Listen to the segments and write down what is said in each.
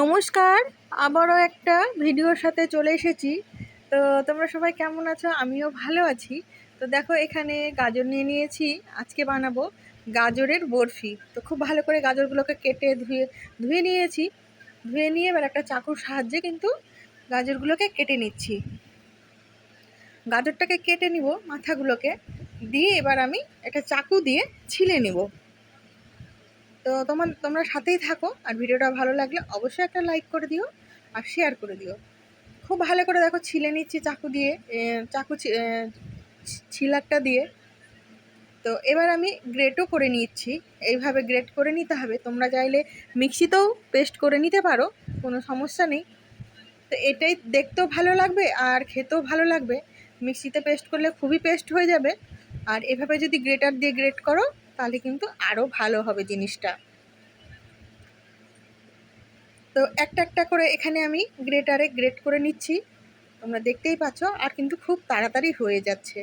নমস্কার, আবারও একটা ভিডিওর সাথে চলে এসেছি। তো তোমরা সবাই কেমন আছো? আমিও ভালো আছি। তো দেখো, এখানে গাজর নিয়ে নিয়েছি, আজকে বানাবো গাজরের বরফি। তো খুব ভালো করে গাজরগুলোকে কেটে ধুয়ে ধুয়ে নিয়েছি। ধুয়ে নিয়ে এবার একটা চাকুর সাহায্যে কিন্তু গাজরগুলোকে কেটে নিচ্ছি। গাজরটাকে কেটে নিব মাথাগুলোকে, দিয়ে এবার আমি একটা চাকু দিয়ে ছিলে নিব। তো তোমার তোমরা সাথেই থাকো। আর ভিডিওটা ভালো লাগলে অবশ্যই একটা লাইক করে দিও আর শেয়ার করে দিও। খুব ভালো করে দেখো ছিলে নিচ্ছি চাকু দিয়ে চাকু ছিলারটা দিয়ে। তো এবার আমি গ্রেটও করে নিচ্ছি। এইভাবে গ্রেট করে নিতে হবে। তোমরা চাইলে মিক্সিতেও পেস্ট করে নিতে পারো, কোনো সমস্যা নেই। তো এটাই দেখতেও ভালো লাগবে আর খেতেও ভালো লাগবে। মিক্সিতে পেস্ট করলে খুবই পেস্ট হয়ে যাবে। আর এভাবে যদি গ্রেটার দিয়ে গ্রেট করো তাহলে কিন্তু আরও ভালো হবে জিনিসটা। তো একটা একটা করে এখানে আমি গ্রেটারে গ্রেট করে নিচ্ছি। তোমরা দেখতেই পাচ্ছ, আর কিন্তু খুব তাড়াতাড়ি হয়ে যাচ্ছে।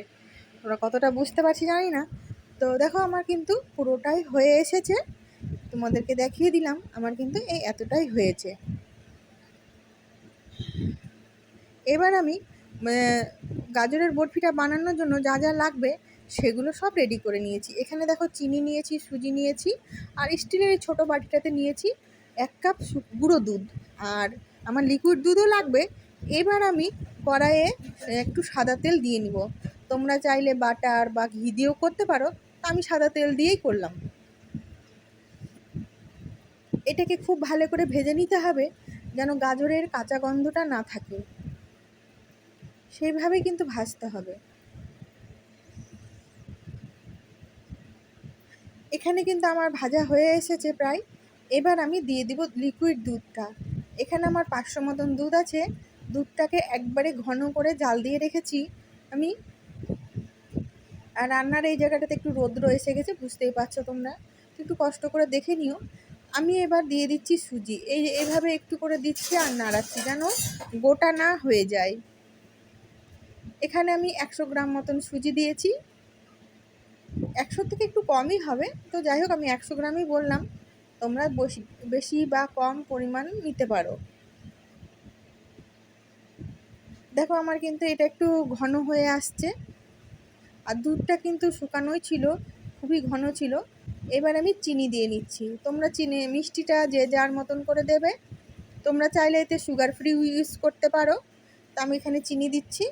তোমরা কতটা বুঝতে পারছি জানি না। তো দেখো, আমার কিন্তু পুরোটাই হয়ে এসেছে। তোমাদেরকে দেখিয়ে দিলাম, আমার কিন্তু এই এতটাই হয়েছে। এবার আমি গাজরের বরফিটা বানানোর জন্য যা যা লাগবে সেগুলো সব রেডি করে নিয়েছি। এখানে দেখো চিনি নিয়েছি, সুজি নিয়েছি, আর স্টিলের এই ছোটো বাটিটাতে নিয়েছি এক কাপ গুঁড়ো দুধ। আর আমার লিকুইড দুধও লাগবে। এবার আমি কড়াইয়ে একটু সাদা তেল দিয়ে নিব। তোমরা চাইলে বাটার বা ঘি দিয়েও করতে পারো। তা আমি সাদা তেল দিয়েই করলাম। এটাকে খুব ভালো করে ভেজে নিতে হবে, যেন গাজরের কাঁচা গন্ধটা না থাকে। সেইভাবে কিন্তু ভাজতে হবে। এখানে কিন্তু আমার ভাজা হয়ে এসেছে প্রায়। এবার আমি দিয়ে দিব লিকুইড দুধটা। এখানে আমার পাঁচশো মতন দুধ আছে। দুধটাকে একবারে ঘন করে জাল দিয়ে রেখেছি আমি। আর রান্নার এই জায়গাটাতে একটু রোদ্র এসে গেছে, বুঝতেই পারছ তোমরা। একটু কষ্ট করে দেখে নিও। আমি এবার দিয়ে দিচ্ছি সুজি। এই এভাবে একটু করে দিচ্ছি আর নাড়াচ্ছি যেন গোটা না হয়ে যায়। এখানে আমি একশো গ্রাম মতন সুজি দিয়েছি। একশো থেকে একটু কমই হবে। তো যাই হোক, আমি একশো গ্রামই বললাম। তোমরা বেশি বেশি বা কম পরিমাণ নিতে পারো। দেখো, আমার কিন্তু এটা একটু ঘন হয়ে আসছে। আর দুধটা কিন্তু শুকানোই ছিল, খুবই ঘন ছিল। এবার আমি চিনি দিয়ে নিচ্ছি। তোমরা চিনি, মিষ্টিটা যে যার মতন করে দেবে। তোমরা চাইলে এতে সুগার ফ্রি ইউজ করতে পারো। তো আমি এখানে চিনি দিচ্ছি।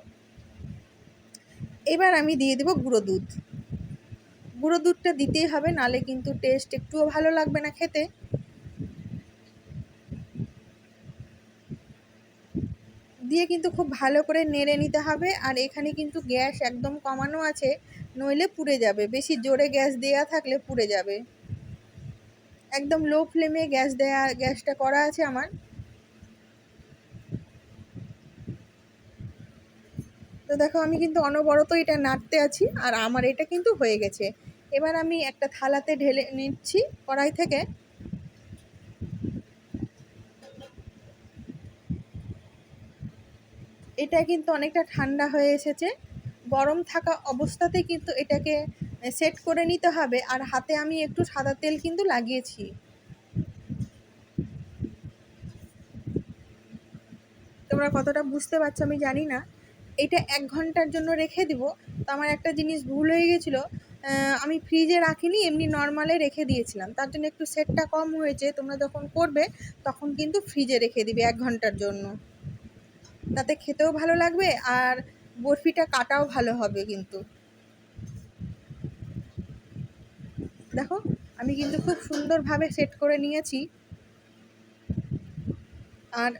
এবার আমি দিয়ে দেবো গুঁড়ো দুধ। গুঁড়ো দুধটা দিতেই হবে, নালে কিন্তু টেস্ট একটুও ভালো লাগবে না খেতে। দিয়ে কিন্তু খুব ভালো করে নেড়ে নিতে হবে, আর এখানে কিন্তু গ্যাস একদম কমানো আছে, নইলে পুড়ে যাবে। বেশি জোরে গ্যাস দেয়া থাকলে পুড়ে যাবে। একদম লো ফ্লেমে গ্যাস দেয়া, গ্যাসটা করা আছে আমার। তো দেখো আমি কিন্তু অনবরত এটা নাড়তে আছি, আর আমার এটা কিন্তু হয়ে গেছে। এবার আমি একটা থালাতে ঢেলে নিচ্ছি কড়াই থেকে। এটা কিন্তু অনেকটা ঠান্ডা হয়ে এসেছে। গরম থাকা অবস্থাতে কিন্তু এটাকে সেট করে নিতে হবে আর হাতে আমি একটু সাদা তেল কিন্তু লাগিয়েছি। তোমরা কতটা বুঝতে পারছ আমি জানি না। এটা এক ঘণ্টার জন্য রেখে দিব। তো আমার একটা জিনিস ভুল হয়ে গেছিল। আমি ফ্রিজে রাখিনি, এমনি নর্মালে রেখে দিয়েছিলাম। তার জন্য একটু সেটটা কম হয়েছে, তোমরা যখন করবে, তখন কিন্তু ফ্রিজে রেখে দিবে এক ঘণ্টার জন্য। তাতে খেতেও ভালো লাগবে, আর বরফিটা কাটাও ভালো হবে কিন্তু। দেখো, আমি কিন্তু খুব সুন্দরভাবে সেট করে নিয়েছি। আর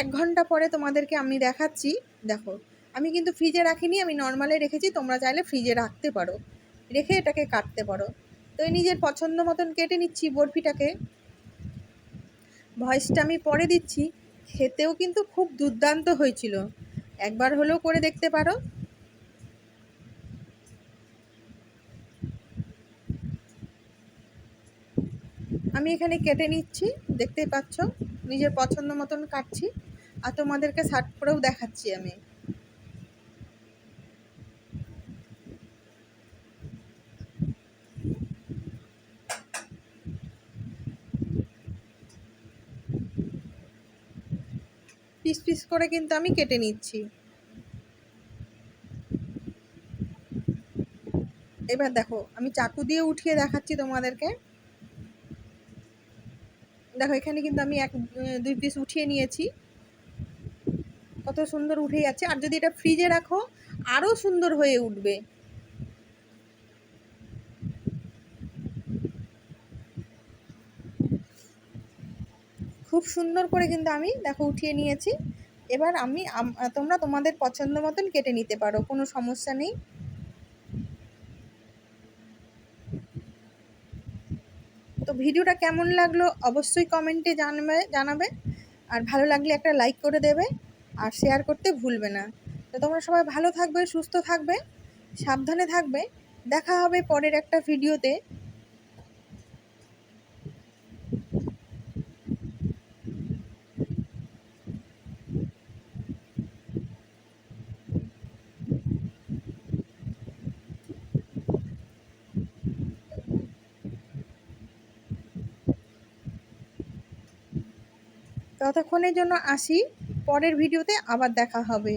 এক ঘণ্টা পরে তোমাদেরকে আমি দেখাচ্ছি। দেখো, আমি কিন্তু ফ্রিজে রাখিনি, আমি নর্মালে রেখেছি, তোমরা চাইলে ফ্রিজে রাখতে পারো। রেখে এটাকে কাটতে পারো। তো নিজের পছন্দ মতন কেটে নিচ্ছি বরফিটাকে। ভয়েসটা আমি পরে দিচ্ছি। খেতেও কিন্তু খুব দুর্দান্ত হয়েছিল। একবার হলেও করে দেখতে পারো। আমি এখানে কেটে নিচ্ছি দেখতেই পাচ্ছ? নিজের পছন্দ মতন কাটছি। আর তোমাদেরকে সার্ট করেও দেখাচ্ছি আমি। পিস পিস করে কিন্তু আমি কেটে নিচ্ছি। এবার দেখো, আমি চাকু দিয়ে উঠিয়ে দেখাচ্ছি তোমাদেরকে। দেখো, এখানে কিন্তু আমি এক, দুই পিস উঠিয়ে নিয়েছি। কত সুন্দর উঠে যাচ্ছে। আর যদি এটা ফ্রিজে রাখো আরও সুন্দর হয়ে উঠবে। খুব সুন্দর করে কিন্তু আমি দেখো উঠিয়ে নিয়েছি। এবার আমি তোমরা তোমাদের পছন্দ মতন কেটে নিতে পারো, কোনো সমস্যা নেই। তো ভিডিওটা কেমন লাগল অবশ্যই কমেন্টে জানবে, জানাবে। আর ভালো লাগলে একটা লাইক করে দেবে, আর শেয়ার করতে ভুলবে না। তো তোমরা সবাই ভালো থাকবে, সুস্থ থাকবে, সাবধানে থাকবে। দেখা হবে পরের একটা ভিডিওতে। ততক্ষণের জন্য আসি পরের ভিডিওতে আবার দেখা হবে।